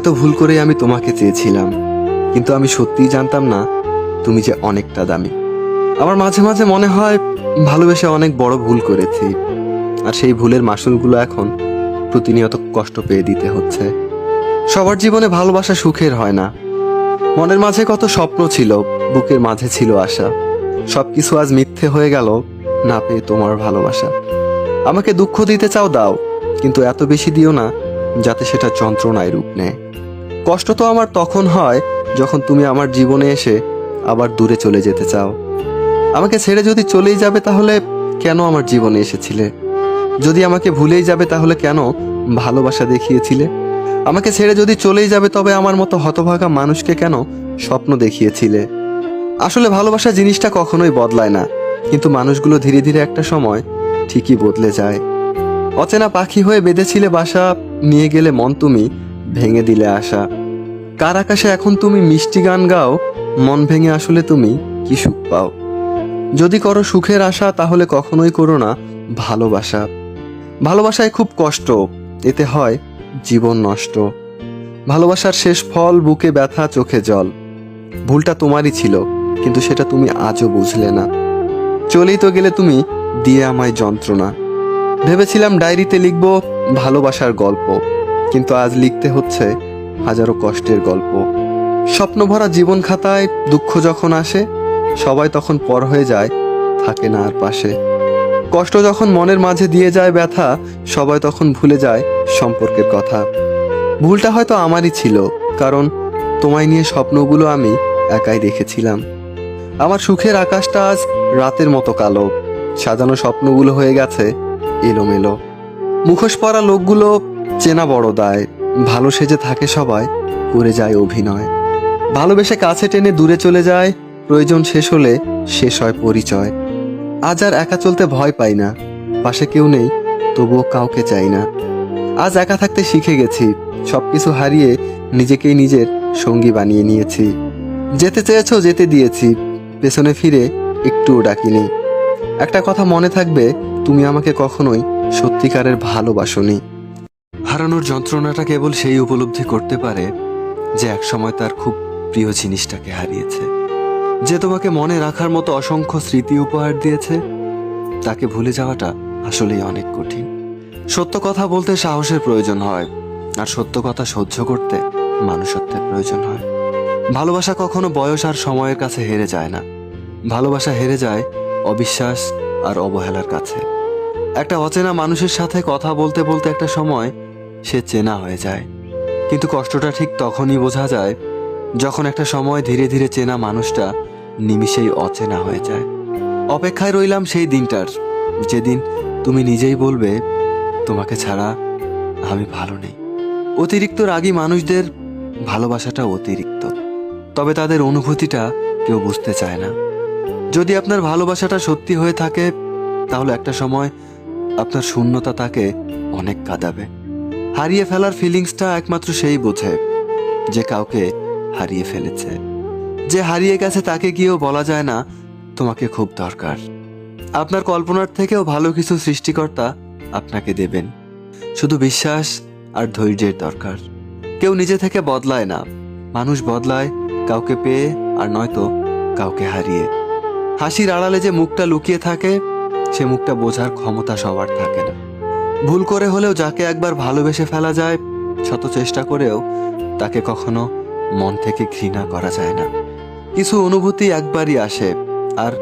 হয়তো ভুল করেই আমি তোমাকে চেয়েছিলাম, কিন্তু আমি সত্যিই জানতাম না তুমি যে অনেকটা দামি। আমার মাঝে মাঝে মনে হয় ভালোবেসে অনেক বড় ভুল করেছি, আর সেই ভুলের মাসুলগুলো এখন প্রতিনিয়ত কষ্ট পেয়ে দিতে হচ্ছে। সবার জীবনে ভালোবাসা সুখের হয় না। মনের মাঝে কত স্বপ্ন ছিল, বুকের মাঝে ছিল আশা। সবকিছু আজ মিথ্যে হয়ে গেল, না পেয়ে তোমার ভালোবাসা। আমাকে দুঃখ দিতে চাও দাও, কিন্তু এত বেশি দিও না, যাতে সেটা যন্ত্রণায় রূপ নেয়। কষ্ট তো আমার তখন হয় যখন তুমি আমার জীবনে এসে আবার দূরে চলে যেতে চাও। আমাকে ছেড়ে যদি চলেই যাবে তাহলে কেন আমার জীবনে এসেছিলে? যদি আমাকে ভুলেই যাবে তাহলে কেন ভালোবাসা দেখিয়েছিলে? আমাকে ছেড়ে যদি চলেই যাবে তবে আমার মতো হতভাগা মানুষকে কেন স্বপ্ন দেখিয়েছিলে? আসলে ভালোবাসা জিনিসটা কখনোই বদলায় না, কিন্তু মানুষগুলো ধীরে ধীরে একটা সময় ঠিকই বদলে যায়। অচেনা পাখি হয়ে বেঁধেছিলে বাসা, নিয়ে গেলে মন তুমি ভেঙে দিলে আশা। কার আকাশে এখন তুমি মিষ্টি গান গাও? মন ভেঙে আসলে তুমি কি সুখ পাও? যদি করো সুখের আশা, তাহলে কখনোই করো না ভালোবাসা। ভালোবাসায় খুব কষ্ট, এতে হয় জীবন নষ্ট। ভালোবাসার শেষ ফল বুকে ব্যথা, চোখে জল। ভুলটা তোমারই ছিল, কিন্তু সেটা তুমি আজও বুঝলে না। চলেই তো গেলে তুমি দিয়ে আমায় যন্ত্রণা। ভেবেছিলাম ডায়েরিতে লিখব ভালোবাসার গল্প, কিন্তু আজ লিখতে হচ্ছে হাজারো কষ্টের গল্প। স্বপ্নভরা জীবন খাতায় দুঃখ যখন আসে, সবাই তখন পর হয়ে যায়, থাকে না আর পাশে। কষ্ট যখন মনের মাঝে দিয়ে যায় ব্যথা, সবাই তখন ভুলে যায় সম্পর্কের কথা। ভুলটা হয়তো আমারই ছিল, কারণ তোমায় নিয়ে স্বপ্নগুলো আমি একাই দেখেছিলাম। আমার সুখের আকাশটা আজ রাতের মতো কালো, সাজানো স্বপ্নগুলো হয়ে গেছে এলোমেলো। মুখোশ পরা লোকগুলো চেনা বড় দায় ভালো সেজে থাকে সবাই করে যায় অভিনয়। ভালোবেসে কাছে টেনে দূরে চলে যায়, প্রয়োজন শেষ হলে শেষ হয় পরিচয়। আজ আর একা চলতে ভয় পাই না, পাশে কেউ নেই, তবুও কাউকে চাই না। আজ একা থাকতে শিখে গেছি, সবকিছু হারিয়ে নিজেকেই নিজের সঙ্গী বানিয়ে নিয়েছি। যেতে চেয়েছো যেতে দিয়েছি, পেছনে ফিরে একটুও ডাকিনি। একটা কথা মনে থাকবে, তুমি আমাকে কখনোই সত্যিকারের ভালোবাসনি। হারানোর যন্ত্রণাটা কেবল সেই উপলব্ধি করতে পারে যে একসময় তার খুব প্রিয় জিনিসটাকে হারিয়েছে। যে তোমাকে মনে রাখার মতো অসংখ্য স্মৃতি উপহার দিয়েছে, তাকে ভুলে যাওয়াটা আসলেই অনেক কঠিন। সত্য কথা বলতে সাহসের প্রয়োজন হয়, আর সত্য কথা সহ্য করতে মানুষত্বের প্রয়োজন হয়। ভালোবাসা কখনো বয়স আর সময়ের কাছে হেরে যায় না। ভালোবাসা হেরে যায় অবিশ্বাস আর অবহেলার কাছে। একটা অচেনা মানুষের সাথে কথা বলতে বলতে একটা সময় সে চেনা হয়ে যায়। কিন্তু কষ্টটা ঠিক তখনই বোঝা যায় যখন একটা সময় ধীরে ধীরে চেনা মানুষটা নিমিষেই অচেনা হয়ে যায়। অপেক্ষায় রইলাম সেই দিনটার, যেদিন তুমি নিজেই বলবে, তোমাকে ছাড়া আমি ভালো নেই। অতিরিক্ত রাগী মানুষদের ভালোবাসাটা অতিরিক্ত, তবে তাদের অনুভূতিটা কেউ বুঝতে চায় না। যদি আপনার ভালোবাসাটা সত্যি হয়ে থাকে, তাহলে একটা সময় আপনার শূন্যতা তাকে অনেক কাঁদাবে। হারিয়ে ফেলার ফিলিংসটা একমাত্র সেই বোঝে, যে কাউকে হারিয়ে ফেলেছে। যে হারিয়ে গেছে তাকে গিয়েও বলা যায় না, তোমাকে খুব দরকার। আপনার কল্পনার থেকেও ভালো কিছু সৃষ্টিকর্তা আপনাকে দেবেন। শুধু বিশ্বাস আর ধৈর্যের দরকার। কেউ নিজে থেকে বদলায় না। মানুষ বদলায় কাউকে পেয়ে আর নয়তো কাউকে হারিয়ে। হাসির আড়ালে যে মুখটা লুকিয়ে থাকে, সে মুখটা বোঝার ক্ষমতা সবার থাকে না। ভুল করে হলেও যাকে একবার ভালোবেসে ফেলা যায়, শত চেষ্টা করেও তাকে কখনো মন থেকে ঘৃণা করা যায় না। কিছু অনুভূতি একবারই আসে আর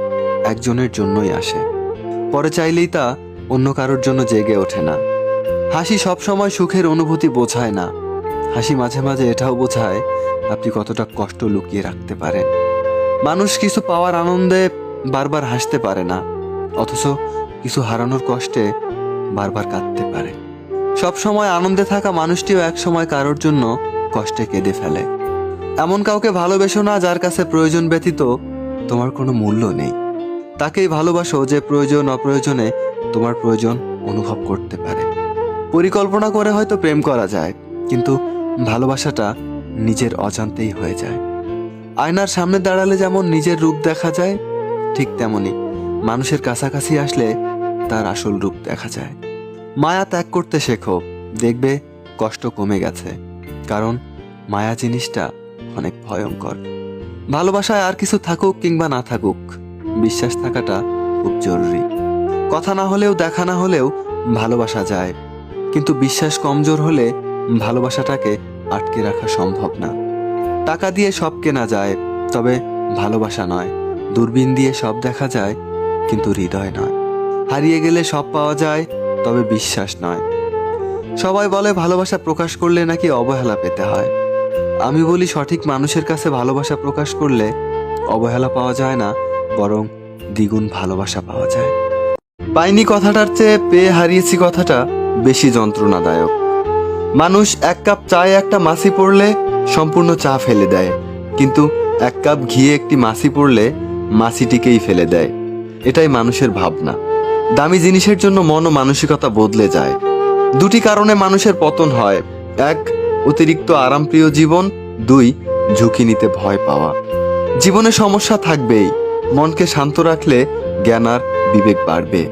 একজনের জন্যই আসে। পরে চাইলেই তা অন্য কারোর জন্য জেগে ওঠে না। হাসি সবসময় সুখের অনুভূতি বোঝায় না। হাসি মাঝে মাঝে এটাও বোঝায় আপনি কতটা কষ্ট লুকিয়ে রাখতে পারেন। মানুষ কিছু পাওয়ার আনন্দে বারবার হাসতে পারে না, অথচ কিছু হারানোর কষ্টে বারবার কাঁদতে পারে। সব সময় আনন্দে থাকা মানুষটিও এক সময় কারোর জন্য কষ্টে কেঁদে ফেলে। এমন কাউকে ভালোবেসো না যার কাছে প্রয়োজন ব্যতীত তোমার কোনো মূল্য নেই। তাকেই ভালোবাসো যে প্রয়োজন অপ্রয়োজনে তোমার প্রয়োজন অনুভব করতে পারে। পরিকল্পনা করে হয়তো প্রেম করা যায়, কিন্তু ভালোবাসাটা নিজের অজান্তেই হয়ে যায়। আয়নার সামনে দাঁড়ালে যেমন নিজের রূপ দেখা যায়, ঠিক তেমনি মানুষের কাছাকাছি আসলে তার আসল রূপ দেখা যায়। মায়া ত্যাগ করতে শেখো, দেখবে কষ্ট কমে গেছে, কারণ মায়া জিনিসটা অনেক ভয়ঙ্কর। ভালোবাসায় আর কিছু থাকুক কিংবা না থাকুক, বিশ্বাস থাকাটা খুব জরুরি। কথা না হলেও, দেখা না হলেও ভালোবাসা যায়, কিন্তু বিশ্বাস কমজোর হলে ভালোবাসাটাকে আটকে রাখা সম্ভব না। টাকা দিয়ে সব কেনা যায়, তবে ভালোবাসা নয়। দূরবীন দিয়ে সব দেখা যায়, কিন্তু হৃদয় নয়। হারিয়ে গেলে সব পাওয়া যায়, তবে বিশ্বাস নয়। সবাই বলে, ভালোবাসা প্রকাশ করলে নাকি অবহেলা পেতে হয়। আমি বলি, সঠিক মানুষের কাছে ভালোবাসা প্রকাশ করলে অবহেলা পাওয়া যায় না, বরং দ্বিগুণ ভালোবাসা পাওয়া যায়। পাইনি কথাটার চেয়ে পেয়ে হারিয়েছি কথাটা বেশি যন্ত্রণাদায়ক। মানুষ এক কাপ চায়ে একটা মাছি পড়লে সম্পূর্ণ চা ফেলে দেয়, কিন্তু এক কাপ ঘিয়ে একটি মাছি পড়লে মাছিটিকেই ফেলে দেয়। এটাই মানুষের ভাবনা। দামি জিনিসের জন্য মন ও মানসিকতা বদলে যায়। দুটি কারণে মানুষের পতন হয়। এক, অতিরিক্ত আরামপ্রিয় জীবন। দুই, ঝুঁকি নিতে ভয় পাওয়া। জীবনে সমস্যা থাকবেই। মনকে শান্ত রাখলে জ্ঞান আর বিবেক বাড়বে।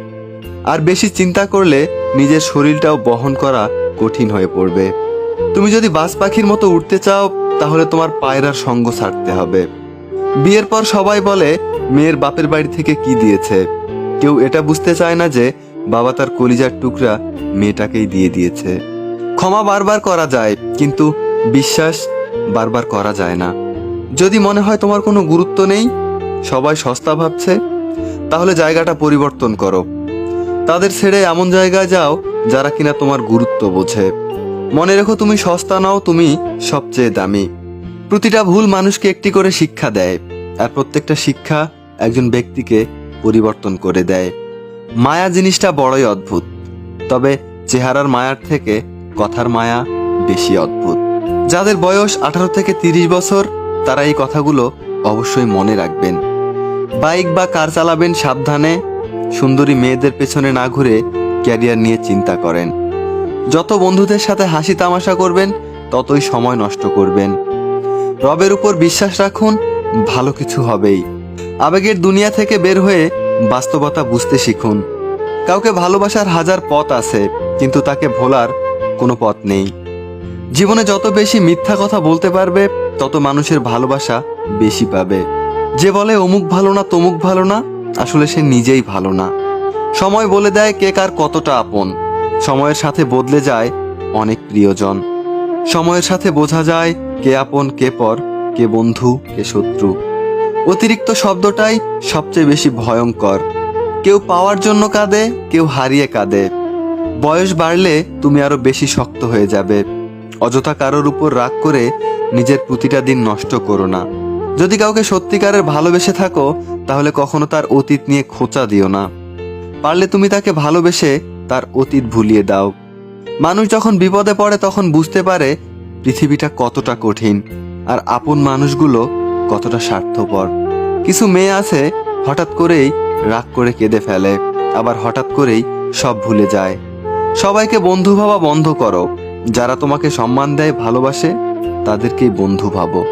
আর বেশি চিন্তা করলে নিজের শরীরটাও বহন করা কঠিন হয়ে পড়বে। তুমি যদি বাজ পাখির মতো উঠতে চাও, তাহলে তোমার পায়রার সঙ্গ ছাড়তে হবে। বিয়ের পর সবাই বলে, মেয়ের বাপের বাড়ি থেকে কি দিয়েছে? কেউ এটা বুঝতে চায় না যে বাবা তার কলিজার টুকরা মেয়েটাকেই দিয়ে দিয়েছে। ক্ষমা বারবার করা যায়, কিন্তু বিশ্বাস বারবার করা যায় না। যদি মনে হয় তোমার কোনো গুরুত্ব নেই, সবাই সস্তা ভাবছে, তাহলে জায়গাটা পরিবর্তন করো। তাদের ছেড়ে এমন জায়গায় যাও যারা কিনা তোমার গুরুত্ব বোঝে। মনে রেখো তুমি সস্তা নাও, তুমি সবচেয়ে দামি। প্রতিটা ভুল মানুষকে একটি করে শিক্ষা দেয়, আর প্রত্যেকটা শিক্ষা একজন ব্যক্তিকে পরিবর্তন করে দেয়। মায়া জিনিসটা বড়ই অদ্ভুত, তবে চেহারার মায়ার থেকে কথার মায়া বেশি অদ্ভুত। যাদের বয়স আঠারো থেকে তিরিশ বছর, তারা এই কথাগুলো অবশ্যই মনে রাখবেন। বাইক বা কার চালাবেন সাবধানে, সুন্দরী মেয়েদের পেছনে না ঘুরে ক্যারিয়ার নিয়ে চিন্তা করেন। যত বন্ধুদের সাথে হাসি তামাশা করবেন, ততই সময় নষ্ট করবেন। রবের উপর বিশ্বাস রাখুন, ভালো কিছু হবেই। আবেগের দুনিয়া থেকে বের হয়ে বাস্তবতা বুঝতে শিখুন। কাউকে ভালোবাসার হাজার পথ আছে, কিন্তু তাকে ভোলার কোনো পথ নেই। জীবনে যত বেশি মিথ্যা কথা বলতে পারবে, তত মানুষের ভালোবাসা বেশি পাবে। যে বলে অমুক ভালো না, তমুক ভালো না, আসলে সে নিজেই ভালো না। সময় বলে দেয় কে কার কতটা আপন। সময়ের সাথে বদলে যায় অনেক প্রিয়জন। সময়ের সাথে বোঝা যায় কে আপন, কে পর, কে বন্ধু, কে শত্রু। অতিরিক্ত শব্দটাই সবচেয়ে বেশি ভয়ঙ্কর। কেউ পাওয়ার জন্য কাঁদে, কেউ হারিয়ে কাঁদে। বয়স বাড়লে তুমি আরও বেশি শক্ত হয়ে যাবে। অযথা কারোর উপর রাগ করে নিজের প্রতিটা দিন নষ্ট করো না। যদি কাউকে সত্যিকারের ভালোবেসে থাকো, তাহলে কখনো তার অতীত নিয়ে খোঁচা দিও না। পারলে তুমি তাকে ভালোবেসে তার অতীত ভুলিয়ে দাও। মানুষ যখন বিপদে পড়ে, তখন বুঝতে পারে পৃথিবীটা কতটা কঠিন। আর আপন মানুষগুলো কতটা স্বার্থপর। কিছু মেয়ে আছে, হঠাৎ করেই রাগ করে কেঁদে ফেলে, আবার হঠাৎ করেই সব ভুলে যায়। সবাইকে বন্ধু ভাবা বন্ধ করো। যারা তোমাকে সম্মান দেয়, ভালোবাসে, তাদেরকেই বন্ধু ভাবো।